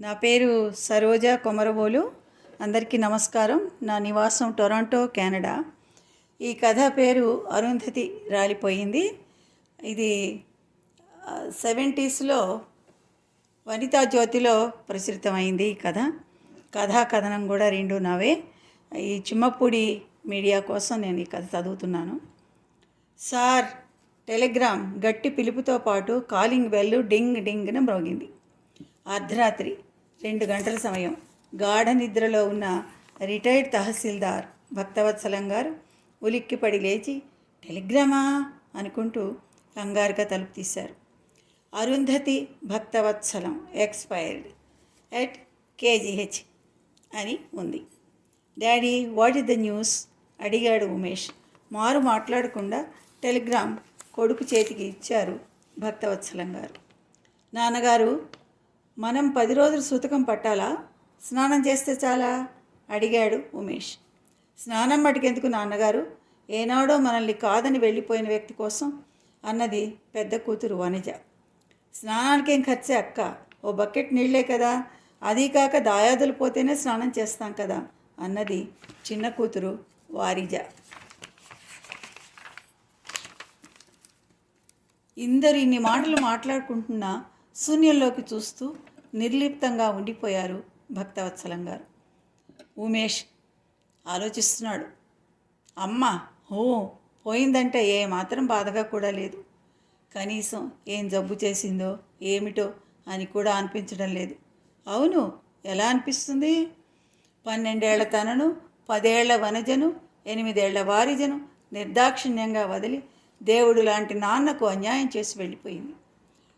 నా పేరు సరోజ కొమరబోలు. అందరికీ నమస్కారం. నా నివాసం టొరంటో కెనడా. ఈ కథ పేరు అరుంధతి రాలిపోయింది. ఇది సెవెంటీస్లో వనితా జ్యోతిలో ప్రచురితమైంది ఈ కథ. కథా కథనం కూడా రెండు నావే. ఈ చిమ్మపూడి మీడియా కోసం నేను ఈ కథ చదువుతున్నాను. సార్ టెలిగ్రామ్ గట్టి పిలుపుతో పాటు కాలింగ్ బెల్ డింగ్ డింగ్న మ్రోగింది అర్ధరాత్రి. రెండు గంటల సమయం గాఢ నిద్రలో ఉన్న రిటైర్డ్ తహసీల్దార్ భక్తవత్సలం గారు ఉలిక్కిపడి లేచి టెలిగ్రామా? అనుకుంటూ కంగారుగా తలుపు తీశారు. Arundhati Bhaktavatsalam expired at KGH అని ఉంది. Daddy what is the news? అడిగాడు ఉమేష్. మారు మాట్లాడకుండా టెలిగ్రామ్ కొడుకు చేతికి ఇచ్చారు భక్తవత్సలం గారు. నాన్నగారు మనం పది రోజులు సూతకం పట్టాలా? స్నానం చేస్తే చాలా? అడిగాడు ఉమేష్. స్నానం మటుకెందుకు నాన్నగారు? ఏనాడో మనల్ని కాదని వెళ్ళిపోయిన వ్యక్తి కోసం అన్నది పెద్ద కూతురు వనజ. స్నానానికి ఏం ఖర్చే అక్క? ఓ బకెట్ నీళ్ళే కదా. అది కాక దాయాదులు పోతేనే స్నానం చేస్తాం కదా అన్నది చిన్న కూతురు వారిజ. ఇందరు ఇన్ని మాటలు మాట్లాడుకుంటున్నా శూన్యంలోకి చూస్తూ నిర్లిప్తంగా ఉండిపోయారు భక్తవత్సలం గారు. ఉమేష్ ఆలోచిస్తున్నాడు. అమ్మ ఓ పోయిందంటే ఏ మాత్రం బాధగా కూడా లేదు. కనీసం ఏం జబ్బు చేసిందో ఏమిటో అని కూడా అనిపించడం లేదు. అవును ఎలా అనిపిస్తుంది? పన్నెండేళ్ళ తనను పదేళ్ళ వనజను ఎనిమిదేళ్ళ వారిజను నిర్దాక్షిణ్యంగా వదిలి దేవుడు లాంటి నాన్నకు అన్యాయం చేసి వెళ్ళిపోయింది.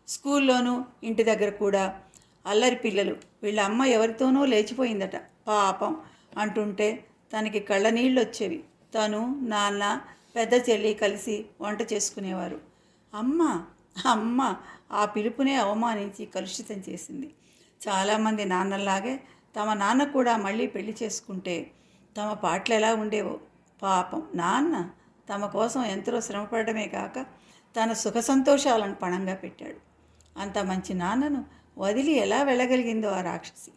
స్కూల్లోనూ ఇంటి దగ్గర కూడా అల్లరి పిల్లలు. వీళ్ళ అమ్మ ఎవరితోనో లేచిపోయిందట. పాపం అంటుంటే తనకి కళ్ళ నీళ్ళు వచ్చేవి తను నాన్న పెద్ద చెల్లి కలిసి వంట చేసుకునేవారు. అమ్మ అమ్మ ఆ పిలుపునే అవమానించి కలుషితం చేసింది. చాలామంది నాన్నలాగే తమ నాన్న కూడా మళ్ళీ పెళ్ళి చేసుకుంటే తమ పాటలు ఎలా ఉండేవో. పాపం నాన్న తమ కోసం ఎంతో శ్రమపడమే కాక తన సుఖ సంతోషాలను పణంగా పెట్టాడు. అంత మంచి నాన్నను వదిలి ఎలా వెళ్ళగలిగిందో ఆ రాక్షసి.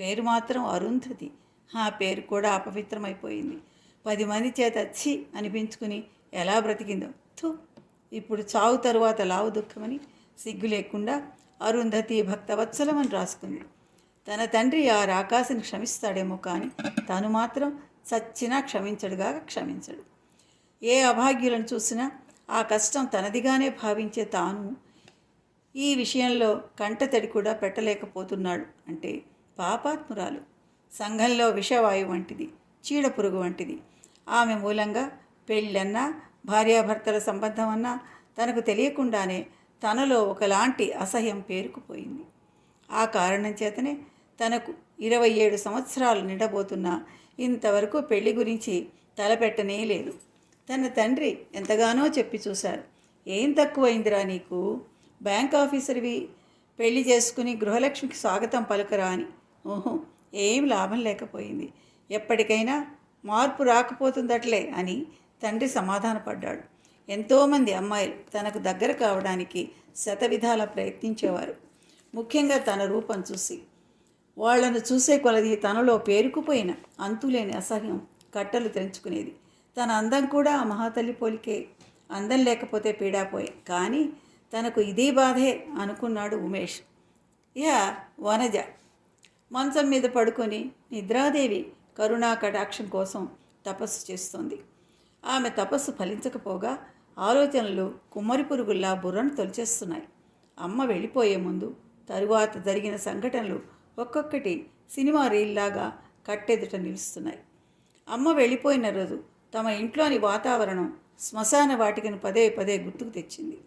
పేరు మాత్రం అరుంధతి. ఆ పేరు కూడా అపవిత్రమైపోయింది. పది మంది చేత ఛీ అనిపించుకుని ఎలా బ్రతికిందో. థూ ఇప్పుడు చావు తరువాత లావు దుఃఖమని సిగ్గు లేకుండా అరుంధతి భక్తవత్సలమని రాసుకుంది. తన తండ్రి ఆ రాకాసిని క్షమిస్తాడేమో కానీ తను మాత్రం చచ్చినా క్షమించడుగా క్షమించడు. ఏ అభాగ్యులను చూసినా ఆ కష్టం తనదిగానే భావించే తాను ఈ విషయంలో కంటతడి కూడా పెట్టలేకపోతున్నాడు. అంటే పాపాత్మురాలు. సంఘంలో విషవాయువు వంటిది చీడపురుగు వంటిది. ఆమె మూలంగా పెళ్ళన్నా భార్యాభర్తల సంబంధం అన్నా తనకు తెలియకుండానే తనలో ఒకలాంటి అసహ్యం పేరుకుపోయింది. ఆ కారణం చేతనే తనకు ఇరవై ఏడు సంవత్సరాలు నిండబోతున్నా ఇంతవరకు పెళ్ళి గురించి తలపెట్టనే లేదు. తన తండ్రి ఎంతగానో చెప్పి చూశారు. ఏం తక్కువైందిరా నీకు? బ్యాంక్ ఆఫీసర్వి పెళ్ళి చేసుకుని గృహలక్ష్మికి స్వాగతం పలకరా అని. ఓహో ఏం లాభం లేకపోయింది. ఎప్పటికైనా మార్పు రాకపోతుందట్లే అని తండ్రి సమాధానపడ్డాడు. ఎంతోమంది అమ్మాయిలు తనకు దగ్గర కావడానికి శతవిధాల ప్రయత్నించేవారు. ముఖ్యంగా తన రూపం చూసి. వాళ్ళను చూసే కొలది తనలో పేరుకుపోయిన అంతులేని అసహ్యం కట్టలు తెంచుకునేది తన అందం కూడా ఆ మహాతల్లి పోలికే. అందం లేకపోతే పీడాపోయే. కానీ తనకు ఇదే బాధే అనుకున్నాడు ఉమేష్. యా వనజ మంచం మీద పడుకొని నిద్రాదేవి కరుణా కటాక్షం కోసం తపస్సు చేస్తోంది. ఆమె తపస్సు ఫలించకపోగా ఆలోచనలు కుమ్మరి పురుగుల్లా బుర్రను తొలిచేస్తున్నాయి. అమ్మ వెళ్ళిపోయే ముందు తరువాత జరిగిన సంఘటనలు ఒక్కొక్కటి సినిమా రీల్లాగా కట్టెదుట నిలుస్తున్నాయి. అమ్మ వెళ్ళిపోయిన రోజు తమ ఇంట్లోని వాతావరణం శ్మశాన వాటికను పదే పదే గుర్తుకు తెచ్చింది.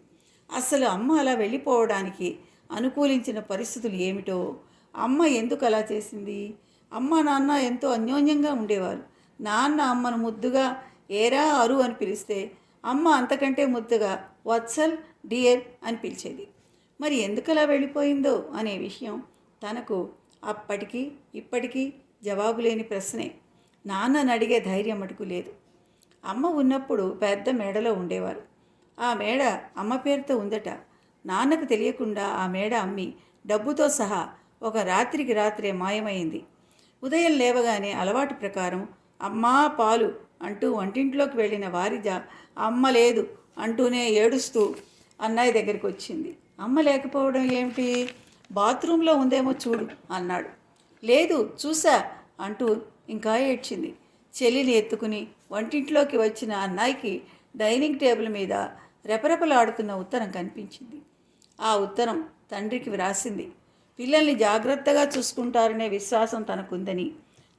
అసలు అమ్మ అలా వెళ్ళిపోవడానికి అనుకూలించిన పరిస్థితులు ఏమిటో? అమ్మ ఎందుకు అలా చేసింది? అమ్మ నాన్న ఎంతో అన్యోన్యంగా ఉండేవారు. నాన్న అమ్మను ముద్దుగా ఏరా అరు అని పిలిస్తే అమ్మ అంతకంటే ముద్దుగా వత్సల్ డియర్ అని పిలిచేది. మరి ఎందుకు అలా వెళ్ళిపోయిందో అనే విషయం తనకు అప్పటికి ఇప్పటికీ జవాబు లేని ప్రశ్నే. నాన్నని అడిగే ధైర్యం మటుకు లేదు. అమ్మ ఉన్నప్పుడు పెద్ద మేడలో ఉండేవారు. ఆ మేడ అమ్మ పేరుతో ఉందట. నాన్నకు తెలియకుండా ఆ మేడ అమ్మి డబ్బుతో సహా ఒక రాత్రికి రాత్రే మాయమైంది. ఉదయం లేవగానే అలవాటు ప్రకారం అమ్మా పాలు అంటూ వంటింట్లోకి వెళ్ళిన వారిజ అమ్మ లేదు అంటూనే ఏడుస్తూ అన్నయ్య దగ్గరికి వచ్చింది. అమ్మ లేకపోవడం ఏమిటి? బాత్రూంలో ఉందేమో చూడు అన్నాడు. లేదు చూసా అంటూ ఇంకా ఏడ్చింది. చెల్లిని ఎత్తుకుని వంటింట్లోకి వచ్చిన అన్నయ్యకి డైనింగ్ టేబుల్ మీద రెపరెపలాడుతున్న ఉత్తరం కనిపించింది. ఆ ఉత్తరం తండ్రికి వ్రాసింది. పిల్లల్ని జాగ్రత్తగా చూసుకుంటారనే విశ్వాసం తనకుందని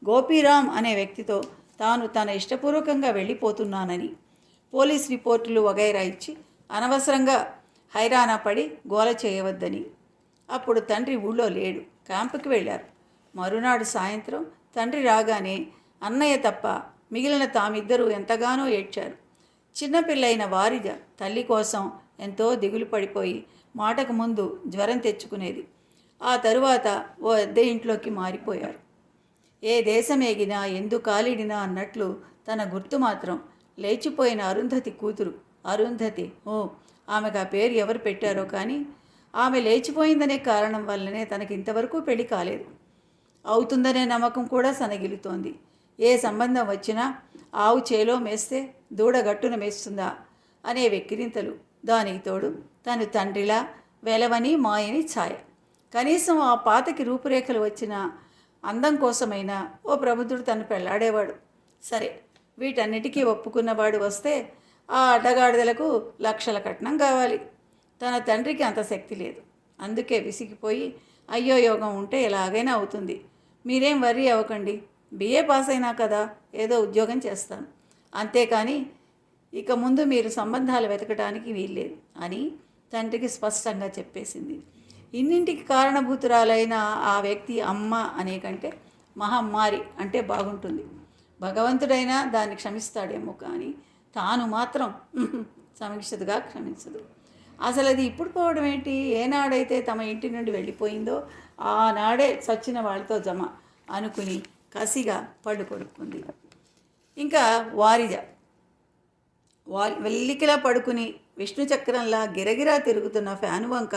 గోపీరామ్ అనే వ్యక్తితో తాను తన ఇష్టపూర్వకంగా వెళ్ళిపోతున్నానని పోలీస్ రిపోర్టులు వగైరా ఇచ్చి అనవసరంగా హైరానా పడి గోల చేయవద్దని. అప్పుడు తండ్రి ఊళ్ళో లేడు క్యాంపుకి వెళ్ళారు. మరునాడు సాయంత్రం తండ్రి రాగానే అన్నయ్య తప్ప మిగిలిన తామిద్దరూ ఎంతగానో ఏడ్చారు. చిన్నపిల్లైన వారిజ తల్లి కోసం ఎంతో దిగులు పడిపోయి మాటకు ముందు జ్వరం తెచ్చుకునేది. ఆ తరువాత ఓ అద్దె ఇంట్లోకి మారిపోయారు. ఏ దేశం ఎగినా ఎందు కాలిడినా అన్నట్లు తన గుర్తు మాత్రం లేచిపోయిన అరుంధతి కూతురు. అరుంధతి ఓ ఆమెకు ఆ పేరు ఎవరు పెట్టారో కానీ ఆమె లేచిపోయిందనే కారణం వల్లనే తనకి ఇంతవరకు పెళ్ళి కాలేదు. అవుతుందనే నమ్మకం కూడా సనగిలుతోంది. ఏ సంబంధం వచ్చినా ఆవు చేలో మేస్తే దూడ గట్టున మేస్తుందా? అనే వెక్కిరింతలు. దానికి తోడు తను తండ్రిలా వెలవని మాయని ఛాయ. కనీసం ఆ పాతకి రూపురేఖలు వచ్చిన అందం కోసమైనా ఓ ప్రబుద్ధుడు తను పెళ్ళాడేవాడు. సరే వీటన్నిటికీ ఒప్పుకున్నవాడు వస్తే ఆ అడ్డగాడిదలకు లక్షల కట్నం కావాలి. తన తండ్రికి అంత శక్తి లేదు. అందుకే విసిగిపోయి అయ్యో యోగం ఉంటే ఎలాగైనా అవుతుంది. మీరేం వర్రీ అవ్వకండి. బిఏ పాస్ అయినా కదా ఏదో ఉద్యోగం చేస్తాను. అంతేకాని ఇక ముందు మీరు సంబంధాలు వెతకడానికి వీల్లేదు అని తండ్రికి స్పష్టంగా చెప్పేసింది. ఇన్నింటికి కారణభూతురాలైన ఆ వ్యక్తి అమ్మ అనే కంటే మహమ్మారి అంటే బాగుంటుంది. భగవంతుడైనా దాన్ని క్షమిస్తాడేమో కానీ తాను మాత్రం సమీక్షతగా క్షమించదు. అసలు అది ఇప్పుడు పోవడం ఏంటి? ఏనాడైతే తమ ఇంటి నుండి వెళ్ళిపోయిందో ఆనాడే చచ్చిన వాళ్ళతో జమ అనుకుని కసిగా పళ్ళు కొడుకుంది ఇంకా వారిజ వారి వెల్లికిలా పడుకుని విష్ణు చక్రంలా గిరగిరా తిరుగుతున్న ఫ్యాను వంక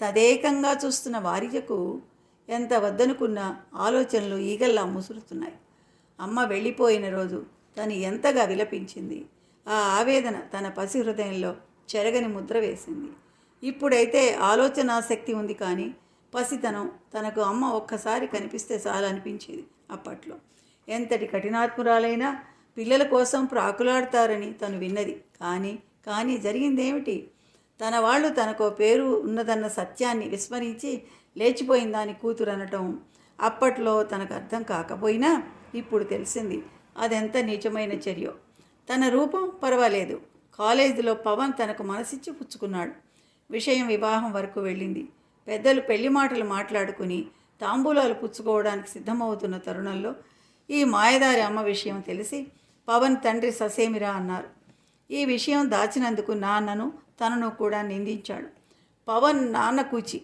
తదేకంగా చూస్తున్న వారిజకు ఎంత వద్దనుకున్న ఆలోచనలు ఈగల్లా ముసురుతున్నాయి. అమ్మ వెళ్ళిపోయిన రోజు తను ఎంతగా విలపించింది. ఆ ఆవేదన తన పసి హృదయంలో చెరగని ముద్ర వేసింది. ఇప్పుడైతే ఆలోచనాశక్తి ఉంది కానీ పసితనం తనకు అమ్మ ఒక్కసారి కనిపిస్తే చాలనిపించేది అప్పట్లో. ఎంతటి కఠినాత్మురాలైనా పిల్లల కోసం ప్రాకులాడతారని తను విన్నది. కానీ కానీ జరిగిందేమిటి? తన వాళ్ళు తనకో పేరు ఉన్నదన్న సత్యాన్ని విస్మరించి లేచిపోయిందాని కూతురు అనటం అప్పట్లో తనకు అర్థం కాకపోయినా ఇప్పుడు తెలిసింది. అదెంత నీచమైన చర్య? తన రూపం పర్వాలేదు. కాలేజీలో పవన్ తనకు మనసిచ్చి పుచ్చుకున్నాడు. విషయం వివాహం వరకు వెళ్ళింది. పెద్దలు పెళ్ళి మాటలు మాట్లాడుకుని తాంబూలాలు పుచ్చుకోవడానికి సిద్ధమవుతున్న తరుణంలో ఈ మాయదారి అమ్మ విషయం తెలిసి పవన్ తండ్రి ససేమిరా అన్నారు. ఈ విషయం దాచినందుకు నాన్నను తనను కూడా నిందించాడు. పవన్ నాన్న కూచి.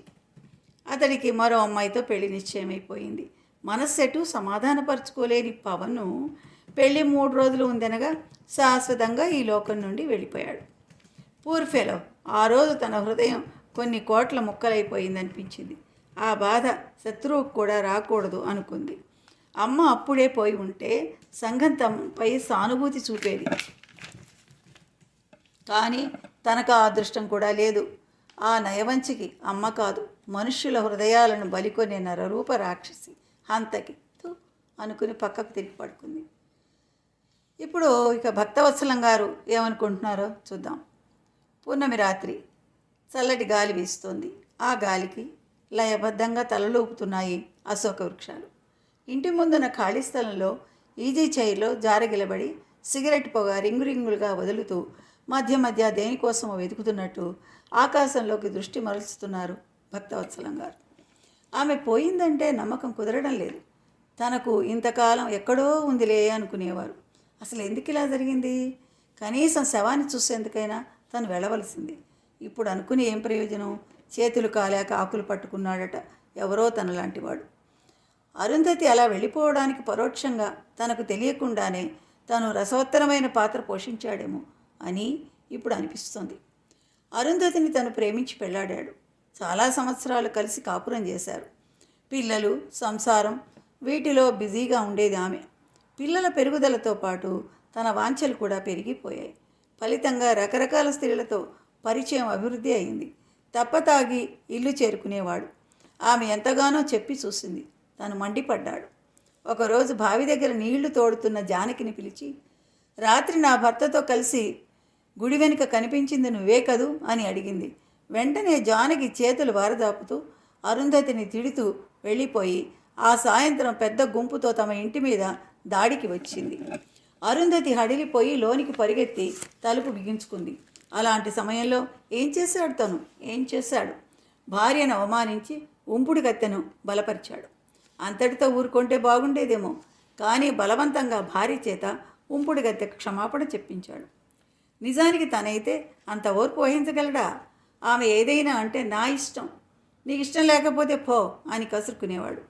అతడికి మరో అమ్మాయితో పెళ్ళి నిశ్చయమైపోయింది. మనస్సెటు సమాధానపరచుకోలేని పవన్ను పెళ్ళి మూడు రోజులు ఉందనగా శాశ్వతంగా ఈ లోకం నుండి వెళ్ళిపోయాడు. పూర్ఫెలో ఆ రోజు తన హృదయం కొన్ని కోట్ల ముక్కలైపోయిందనిపించింది. ఆ బాధ శత్రువుకు కూడా రాకూడదు అనుకుంది. అమ్మ అప్పుడే పోయి ఉంటే సంఘం తమపై సానుభూతి చూపేది. కానీ తనకు ఆ అదృష్టం కూడా లేదు. ఆ నయవంచికి అమ్మ కాదు మనుష్యుల హృదయాలను బలికొనే నరరూప రాక్షసి హంతకి అనుకుని పక్కకు తిరిగి పడుకుంది. ఇప్పుడు ఇక భక్తవత్సలం గారు ఏమనుకుంటున్నారో చూద్దాం. పూర్ణమి రాత్రి చల్లటి గాలి వీస్తోంది. ఆ గాలికి లయబద్ధంగా తలలోపుతున్నాయి అశోక వృక్షాలు. ఇంటి ముందున్న ఖాళీ స్థలంలో ఈజీ చైర్లో జారగిలబడి సిగరెట్ పొగ రింగు రింగులుగా వదులుతూ మధ్య మధ్య దేనికోసమో వెతుకుతున్నట్టు ఆకాశంలోకి దృష్టి మరల్చుతున్నారు భక్తవత్సలం గారు. ఆమె పోయిందంటే నమ్మకం కుదరడం లేదు. తనకు ఇంతకాలం ఎక్కడో ఉందిలే అనుకునేవారు. అసలు ఎందుకు ఇలా జరిగింది? కనీసం శవాన్ని చూసేందుకైనా తను వెళ్ళవలసింది. ఇప్పుడు అనుకుని ఏం ప్రయోజనం? చేతులు కాలేక ఆకులు పట్టుకున్నాడట ఎవరో తనలాంటివాడు అరుంధతి అలా వెళ్ళిపోవడానికి పరోక్షంగా తనకు తెలియకుండానే తను రసవత్తరమైన పాత్ర పోషించాడేమో అని ఇప్పుడు అనిపిస్తుంది. అరుంధతిని తను ప్రేమించి పెళ్ళాడాడు చాలా సంవత్సరాలు కలిసి కాపురం చేశారు. పిల్లలు సంసారం వీటిలో బిజీగా ఉండేది ఆమె. పిల్లల పెరుగుదలతో పాటు తన వాంఛలు కూడా పెరిగిపోయాయి. ఫలితంగా రకరకాల స్త్రీలతో పరిచయం అభివృద్ధి అయింది. తప్పతాగి ఇల్లు చేరుకునేవాడు. ఆమె ఎంతగానో చెప్పి చూసింది. తను మండిపడ్డాడు. ఒకరోజు బావి దగ్గర నీళ్ళు తోడుతున్న జానకిని పిలిచి రాత్రి నా భర్తతో కలిసి గుడి వెనుక కనిపించింది నువ్వే కదూ? అని అడిగింది. వెంటనే జానకి చేతులు వారదాపుతూ అరుంధతిని తిడుతూ వెళ్ళిపోయి ఆ సాయంత్రం పెద్ద గుంపుతో తమ ఇంటి మీద దాడికి వచ్చింది. అరుంధతి హడిలిపోయి లోనికి పరిగెత్తి తలుపు బిగించుకుంది. అలాంటి సమయంలో ఏం చేశాడు తను? ఏం చేశాడు? భార్యను అవమానించి ఉంపుడు కత్తెను బలపరిచాడు. అంతటితో ఊరుకుంటే బాగుండేదేమో. కానీ బలవంతంగా భార్య చేత ఉంపుడు గత్తెకు క్షమాపణ చెప్పించాడు. నిజానికి తనైతే అంత ఓర్పు వహించగలడా? ఆమె ఏదైనా అంటే నా ఇష్టం. నీకు ఇష్టం లేకపోతే పో అని కసురుకునేవాడు.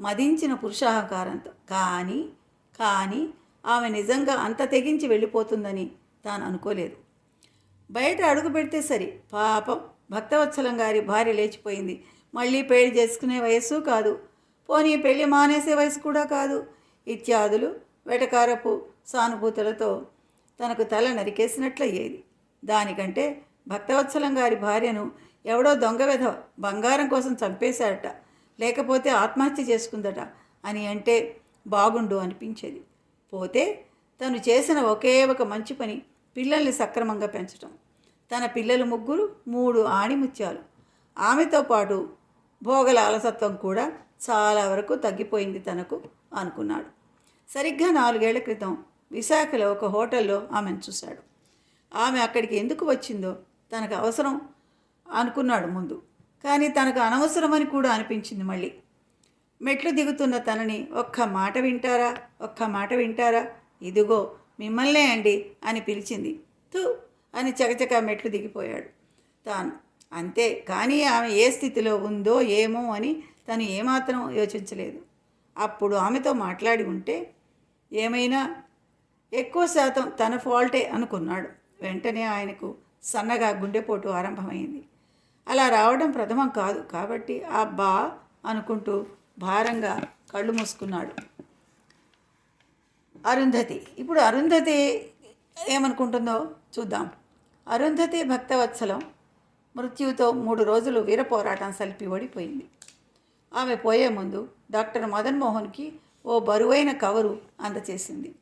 మదించిన పురుషాహకారంతో. కానీ కానీ ఆమె నిజంగా అంత తెగించి వెళ్ళిపోతుందని తాను అనుకోలేదు. బయట అడుగు పెడితే సరి. పాపం భక్తవత్సలం గారి భార్య లేచిపోయింది. మళ్ళీ పెళ్ళి చేసుకునే వయస్సు కాదు. పోనీ పెళ్ళి మానేసే వయసు కూడా కాదు. ఇత్యాదులు వెటకారపు సానుభూతులతో తనకు తల నరికేసినట్లయ్యేది. దానికంటే భక్తవత్సలం గారి భార్యను ఎవడో దొంగ వెధవ బంగారం కోసం చంపేశాడట లేకపోతే ఆత్మహత్య చేసుకుందట అని అంటే బాగుండు అనిపించేది. పోతే తను చేసిన ఒకే ఒక మంచి పని పిల్లల్ని సక్రమంగా పెంచటం. తన పిల్లలు ముగ్గురు మూడు ఆణిముత్యాలు. ఆమెతో పాటు భోగల అలసత్వం కూడా చాలా వరకు తగ్గిపోయింది తనకు అనుకున్నాడు. సరిగ్గా నాలుగేళ్ళ క్రితం విశాఖలో ఒక హోటల్లో ఆమెను చూశాడు. ఆమె అక్కడికి ఎందుకు వచ్చిందో తనకు అవసరం అనుకున్నాడు ముందు. కానీ తనకు అనవసరమని కూడా అనిపించింది మళ్ళీ. మెట్లు దిగుతున్న తనని ఒక్క మాట వింటారా? ఒక్క మాట వింటారా? ఇదిగో మిమ్మల్నే అండి అని పిలిచింది. తూ అని చకచక మెట్లు దిగిపోయాడు. తాను అంతే కానీ ఆమె ఏ స్థితిలో ఉందో ఏమో అని తను ఏమాత్రం యోచించలేదు. అప్పుడు ఆమెతో మాట్లాడి ఉంటే ఏమైనా ఎక్కువ శాతం తన ఫాల్టే అనుకున్నాడు. వెంటనే ఆయనకు సన్నగా గుండెపోటు ఆరంభమైంది. అలా రావడం ప్రథమం కాదు కాబట్టి అబ్బా అనుకుంటూ భారంగా కళ్ళు మూసుకున్నాడు. అరుంధతి. ఇప్పుడు అరుంధతి ఏమనుకుంటుందో చూద్దాం. అరుంధతి భక్తవత్సలం మృత్యుతో మూడు రోజులు వీర పోరాటం సలిపి ఓడిపోయింది. ఆమె పోయే ముందు డాక్టర్ మదన్ మోహన్కి ఓ బరువైన కవరు అందచేసింది.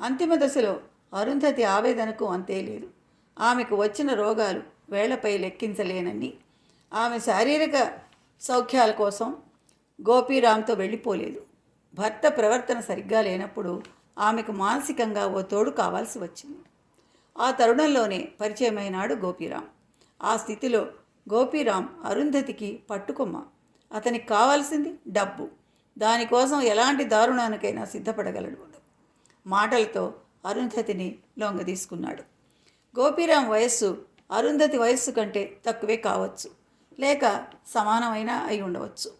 అంతిమ దశలో అరుంధతి ఆవేదనకు అంతే లేదు. ఆమెకు వచ్చిన రోగాలు వేళ్ళపై లెక్కించలేనని ఆమె శారీరక సౌఖ్యాల కోసం గోపీరామ్తో వెళ్ళిపోలేదు. భర్త ప్రవర్తన సరిగ్గా లేనప్పుడు ఆమెకు మానసికంగా ఓ తోడు కావాల్సి వచ్చింది. ఆ తరుణంలోనే పరిచయమైనాడు గోపీరామ్. ఆ స్థితిలో గోపీరామ్ అరుంధతికి పట్టుకొమ్మ అతనికి కావాల్సింది డబ్బు. దానికోసం ఎలాంటి దారుణానికైనా సిద్ధపడగలడు. మాటలతో అరుంధతిని లొంగ తీసుకున్నాడు గోపీరామ్ వయస్సు అరుంధతి వయస్సు కంటే తక్కువే కావచ్చు లేక సమానమైన అయి ఉండవచ్చు.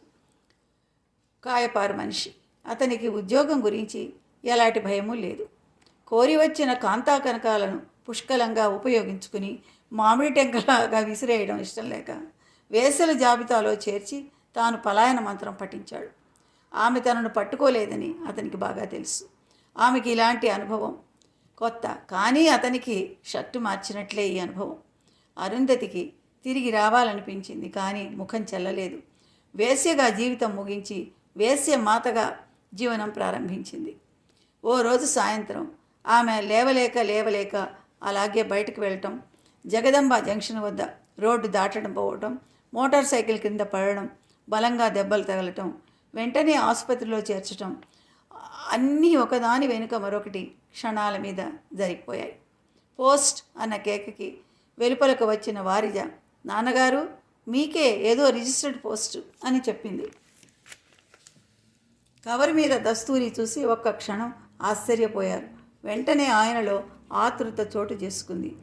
కాయపారు మనిషి. అతనికి ఉద్యోగం గురించి ఎలాంటి భయము లేదు. కోరి వచ్చిన కాంతా కనకాలను పుష్కలంగా ఉపయోగించుకుని మామిడి టెంకలాగా విసిరేయడం ఇష్టం లేక వేసల జాబితాలో చేర్చి తాను పలాయన మంత్రం పఠించాడు. ఆమె తనను పట్టుకోలేదని అతనికి బాగా తెలుసు. ఆమెకి ఇలాంటి అనుభవం కొత్త కానీ అతనికి షర్టు మార్చినట్లే ఈ అనుభవం. అరుంధతికి తిరిగి రావాలనిపించింది కానీ ముఖం చెల్లలేదు. వేశ్యగా జీవితం ముగించి వేశ్య మాతగా జీవనం ప్రారంభించింది. ఓ రోజు సాయంత్రం ఆమె లేవలేక లేవలేక అలాగే బయటకు వెళ్ళటం జగదంబ జంక్షన్ వద్ద రోడ్డు దాటడం పోవటం మోటార్ సైకిల్ కింద పడడం బలంగా దెబ్బలు తగలటం వెంటనే ఆసుపత్రిలో చేర్చటం అన్నీ ఒకదాని వెనుక మరొకటి క్షణాల మీద జరిగిపోయాయి. పోస్ట్ అన్న కేకకి వెలుపలకు వచ్చిన వారిజ నాన్నగారు మీకే ఏదో రిజిస్టర్డ్ పోస్ట్ అని చెప్పింది. కవర్ మీద దస్తూరి చూసి ఒక్క క్షణం ఆశ్చర్యపోయారు. వెంటనే ఆయనలో ఆతృత చోటు చేసుకుంది.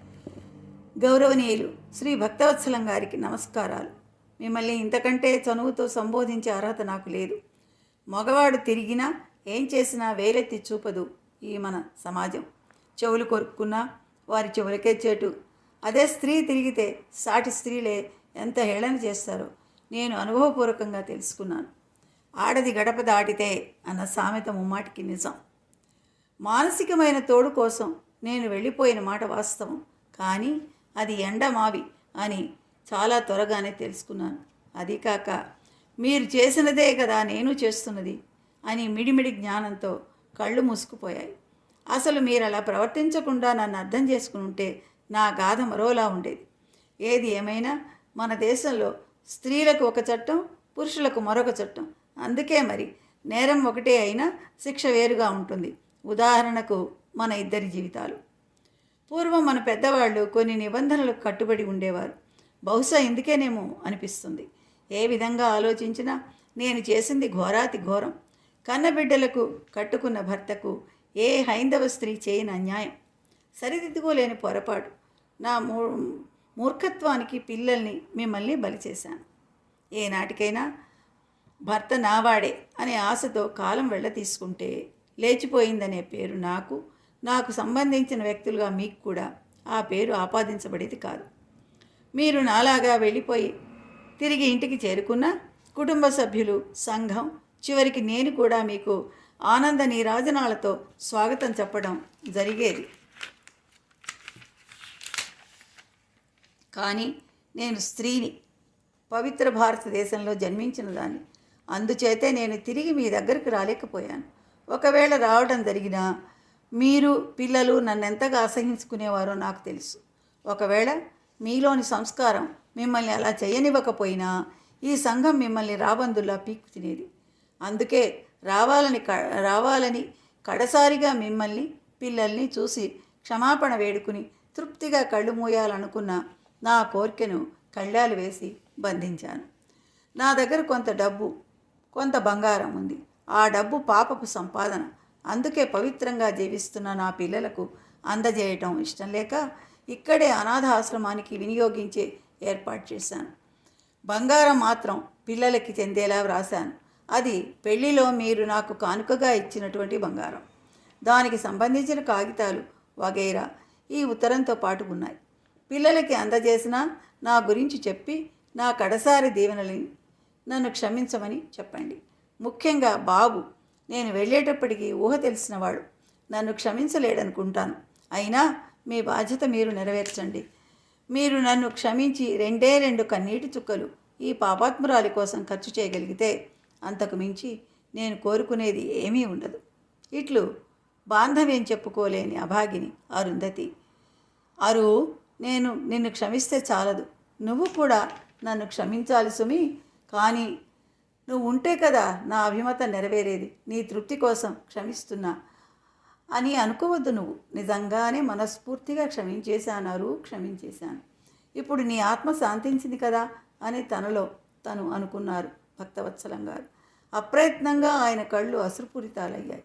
గౌరవనీయులు శ్రీ భక్తవత్సలం గారికి నమస్కారాలు. మిమ్మల్ని ఇంతకంటే చనువుతో సంబోధించే అర్హత నాకు లేదు. మగవాడు తిరిగినా ఏం చేసినా వేలెత్తి చూపదు ఈ మన సమాజం. చెవులు కొరుక్కున్నా వారి చెవులకే చేటు. అదే స్త్రీ తిరిగితే సాటి స్త్రీలే ఎంత హేళన చేస్తారో నేను అనుభవపూర్వకంగా తెలుసుకున్నాను. ఆడది గడప దాటితే అన్న సామెత ముమ్మాటికి నిజం. మానసికమైన తోడు కోసం నేను వెళ్ళిపోయిన మాట వాస్తవం. కానీ అది ఎండమావి అని చాలా త్వరగానే తెలుసుకున్నాను. అది కాక మీరు చేసినదే కదా నేను చేస్తున్నది అని మిడిమిడి జ్ఞానంతో కళ్ళు మూసుకుపోయాయి. అసలు మీరు అలా ప్రవర్తించకుండా నన్ను అర్థం చేసుకుని ఉంటే నా గాథ మరోలా ఉండేది. ఏది ఏమైనా మన దేశంలో స్త్రీలకు ఒక చట్టం పురుషులకు మరొక చట్టం. అందుకే మరి నేరం ఒకటే అయినా శిక్ష వేరుగా ఉంటుంది. ఉదాహరణకు మన ఇద్దరి జీవితాలు. పూర్వం మన పెద్దవాళ్ళు కొన్ని నిబంధనలకు కట్టుబడి ఉండేవారు. బహుశా ఇందుకేనేమో అనిపిస్తుంది. ఏ విధంగా ఆలోచించినా నేను చేసింది ఘోరాతి ఘోరం. కన్నబిడ్డలకు కట్టుకున్న భర్తకు ఏ హైందవ స్త్రీ చేయని అన్యాయం. సరిదిద్దుకోలేని పొరపాటు. నా మూ మూర్ఖత్వానికి పిల్లల్ని మిమ్మల్ని బలి చేశాను. ఏనాటికైనా భర్త నావాడే అనే ఆశతో కాలం వెళ్ళ తీసుకుంటే లేచిపోయిందనే పేరు నాకు నాకు సంబంధించిన వ్యక్తులుగా మీకు కూడా ఆ పేరు ఆపాదించబడేది కాదు. మీరు నాలాగా వెళ్ళిపోయి తిరిగి ఇంటికి చేరుకున్న కుటుంబ సభ్యులు సంఘం చివరికి నేను కూడా మీకు ఆనంద నీరాజనాలతో స్వాగతం చెప్పడం జరిగేది. కానీ నేను స్త్రీని పవిత్ర భారతదేశంలో జన్మించిన దాన్ని. అందుచేతే నేను తిరిగి మీ దగ్గరకు రాలేకపోయాను. ఒకవేళ రావడం జరిగినా మీరు పిల్లలు నన్ను ఎంతగా అసహించుకునేవారో నాకు తెలుసు. ఒకవేళ మీలోని సంస్కారం మిమ్మల్ని అలా చేయనివ్వకపోయినా ఈ సంఘం మిమ్మల్ని రాబందుల్లా పీక్కు తినేది. అందుకే రావాలని క రావాలని కడసారిగా మిమ్మల్ని పిల్లల్ని చూసి క్షమాపణ వేడుకుని తృప్తిగా కళ్ళు మూయాలనుకున్న నా కోరికను కళ్ళాలు వేసి బంధించాను. నా దగ్గర కొంత డబ్బు కొంత బంగారం ఉంది. ఆ డబ్బు పాపపు సంపాదన. అందుకే పవిత్రంగా జీవిస్తున్న నా పిల్లలకు అందజేయటం ఇష్టం లేక ఇక్కడే అనాథ ఆశ్రమానికి వినియోగించే ఏర్పాటు చేశాను. బంగారం మాత్రం పిల్లలకి చెందేలా వ్రాశాను. అది పెళ్ళిలో మీరు నాకు కానుకగా ఇచ్చినటువంటి బంగారం. దానికి సంబంధించిన కాగితాలు వగైరా ఈ ఉత్తరంతో పాటు ఉన్నాయి. పిల్లలకి అందజేసిన నా గురించి చెప్పి నా కడసారి దీవెనలని నన్ను క్షమించమని చెప్పండి. ముఖ్యంగా బాబు. నేను వెళ్ళేటప్పటికి ఊహ తెలిసినవాడు నన్ను క్షమించలేడనుకుంటాను. అయినా మీ బాధ్యత మీరు నెరవేర్చండి. మీరు నన్ను క్షమించి రెండే రెండు కన్నీటి చుక్కలు ఈ పాపాత్మురాలి కోసం ఖర్చు చేయగలిగితే అంతకు మించి నేను కోరుకునేది ఏమీ ఉండదు. ఇట్లు బాంధవ్యం చెప్పుకోలేని అభాగిని అరుంధతి. అరు నేను నిన్ను క్షమిస్తే చాలదు. నువ్వు కూడా నన్ను క్షమించాలి సుమి. కానీ నువ్వు ఉంటే కదా నా అభిమతం నెరవేరేది. నీ తృప్తి కోసం క్షమిస్తున్నా. అని అనుకోవద్దు నువ్వు. నిజంగానే మనస్ఫూర్తిగా క్షమించేశాను క్షమించేశాను. ఇప్పుడు నీ ఆత్మ శాంతించింది కదా అని తనలో తను అనుకున్నారు భక్తవత్సలం గారు. అప్రయత్నంగా ఆయన కళ్ళు అశ్రుపూరితాలయ్యాయి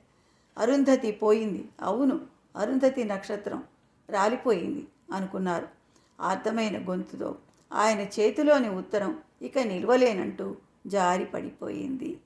అరుంధతి పోయింది. అవును అరుంధతి నక్షత్రం రాలిపోయింది అనుకున్నారు. అర్థమైన గొంతుతో. ఆయన చేతిలోని ఉత్తరం ఇక నిల్వలేనంటూ జారి పడిపోయింది.